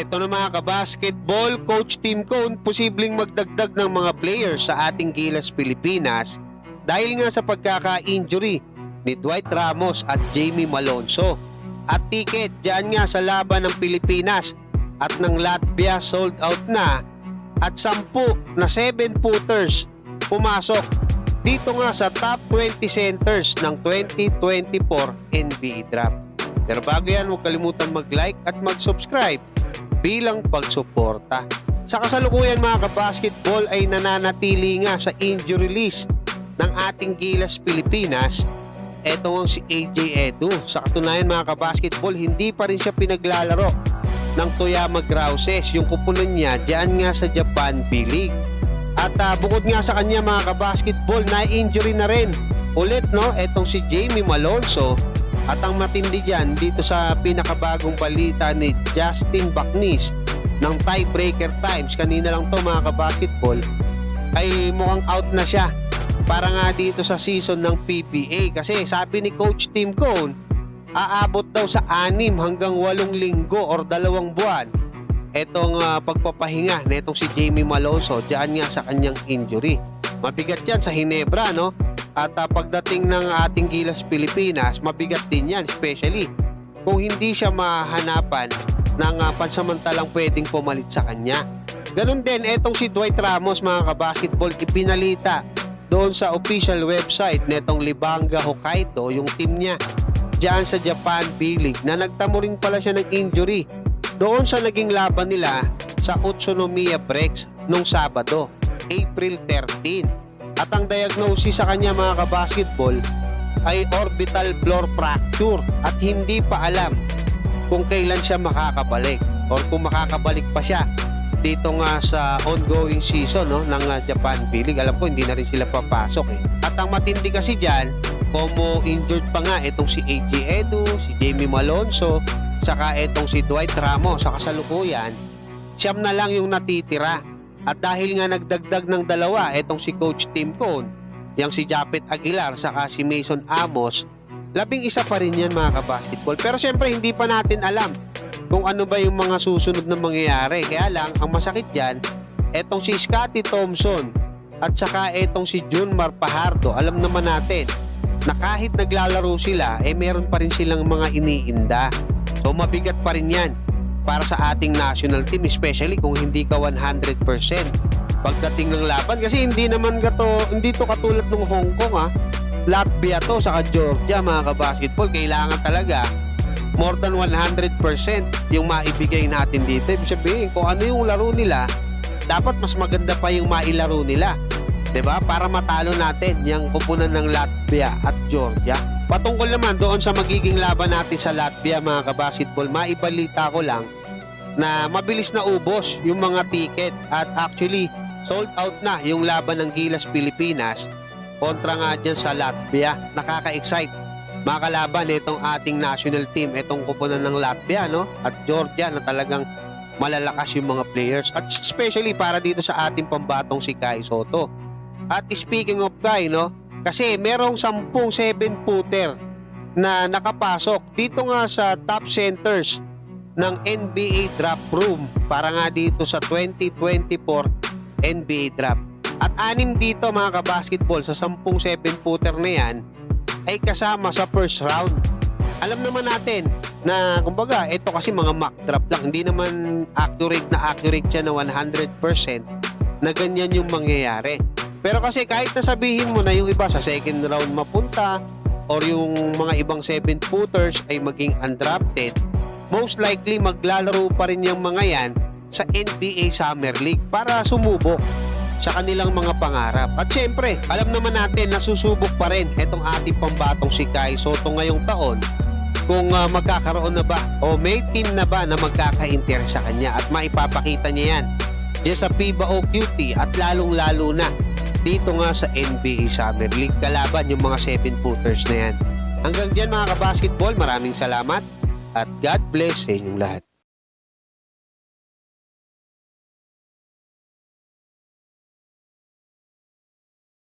Eto na mga kabasketball, Coach Tim Cone posibleng magdagdag ng mga players sa ating Gilas Pilipinas dahil nga sa pagkaka-injury ni Dwight Ramos at Jamie Malonzo. At ticket dyan nga sa laban ng Pilipinas at ng Latvia sold out na at 10 na 7-footers pumasok dito nga sa top 20 centers ng 2024 NBA Draft. Pero bago yan, huwag kalimutan mag-like at mag-subscribe bilang pagsuporta. Sa kasalukuyan mga kabasketball ay nananatili nga sa injury list ng ating Gilas Pilipinas eto ang si AJ Edu. Sa katunayan mga kabasketball, hindi pa rin siya pinaglalaro ng Toyama Grouses. Yung kupunan niya, diyan nga sa Japan B-League. At ah, bukod nga sa kanya mga kabasketball, na-injury na rin ulit no, etong si Jamie Malonzo at ang matindi dyan dito sa pinakabagong balita ni Justin Baknis ng Tiebreaker Times, kanina lang to mga kabasketball, ay mukhang out na siya para nga dito sa season ng PPA kasi sabi ni Coach Tim Cone aabot daw sa 6 hanggang 8 linggo or dalawang buwan etong ah, pagpapahinga na itong si Jamie Malonzo diyan nga sa kanyang injury. Mabigat yan sa Hinebra no? At ah, pagdating ng ating Gilas Pilipinas, mabigat din yan especially kung hindi siya mahanapan ng ah, pansamantalang pwedeng pumalit sa kanya. Ganon din, etong si Dwight Ramos mga kabasketball, ipinalita doon sa official website netong Libanga Hokkaido, yung team niya diyan sa Japan B-League na nagtamo rin pala siya ng injury doon sa naging laban nila sa Utsunomiya Breaks nung Sabado, April 13. At ang diagnosis sa kanya mga kabasketball ay orbital floor fracture at hindi pa alam kung kailan siya makakabalik or kung makakabalik pa siya dito nga sa ongoing season no, ng uh, Japan B-League. Alam ko hindi na rin sila papasok eh. At ang matindi kasi dyan, como injured pa nga itong si AJ Edu, si Jamie Malonzo, saka itong si Dwight Ramos sa kasalukuyan, siyam na lang yung natitira. At dahil nga nagdagdag ng dalawa, itong si Coach Tim Cone, yung si Japet Aguilar, saka si Mason Amos, labing isa pa rin yan mga kabasketball. Pero syempre hindi pa natin alam kung ano ba yung mga susunod na mangyayari. Kaya lang, ang masakit dyan, etong si Scotty Thompson at saka etong si Junmar Pajardo, alam naman natin na kahit naglalaro sila, eh meron pa rin silang mga iniinda. So mabigat pa rin yan para sa ating national team, especially kung hindi ka 100% pagdating ng laban. Kasi hindi naman ka to, hindi to katulad ng Hong Kong ha. Latvia to, saka Georgia mga kabasketball, kailangan talaga more than 100% yung maibigay natin dito. Ibig sabihin, kung ano yung laro nila, dapat mas maganda pa yung mailaro nila. 'Di ba? Para matalo natin yung kupunan ng Latvia at Georgia. Patungkol naman doon sa magiging laban natin sa Latvia mga kabasketball, maibalita ko lang na mabilis na ubos yung mga ticket at actually sold out na yung laban ng Gilas Pilipinas kontra nga dyan sa Latvia. Nakaka-excite mga kalaban itong ating national team, itong kupunan ng Latvia no? at Georgia na talagang malalakas yung mga players at especially para dito sa ating pambatong si Kai Soto. At speaking of Kai, no, kasi merong 10 7-footer na nakapasok dito nga sa top centers ng NBA draft room para nga dito sa 2024 NBA draft. At anim dito mga kabasketball sa 10 7-footer na yan ay kasama sa first round. Alam naman natin na kumbaga ito kasi mga mock draft lang. Hindi naman accurate na accurate siya na 100% na ganyan yung mangyayari. Pero kasi kahit nasabihin mo na yung iba sa second round mapunta or yung mga ibang 7-footers ay maging undrafted, most likely maglalaro pa rin yung mga yan sa NBA Summer League para sumubok sa kanilang mga pangarap. At syempre, alam naman natin na susubok pa rin itong ating pambatong si Kai Soto ngayong taon kung ah, magkakaroon na ba o may team na ba na magkaka-interest sa kanya at maipapakita niya yan diyan sa FIBA o QT at lalong-lalo na dito nga sa NBA Summer League kalaban yung mga 7-footers na yan. Hanggang dyan mga kabasketball, maraming salamat at God bless sa inyong lahat.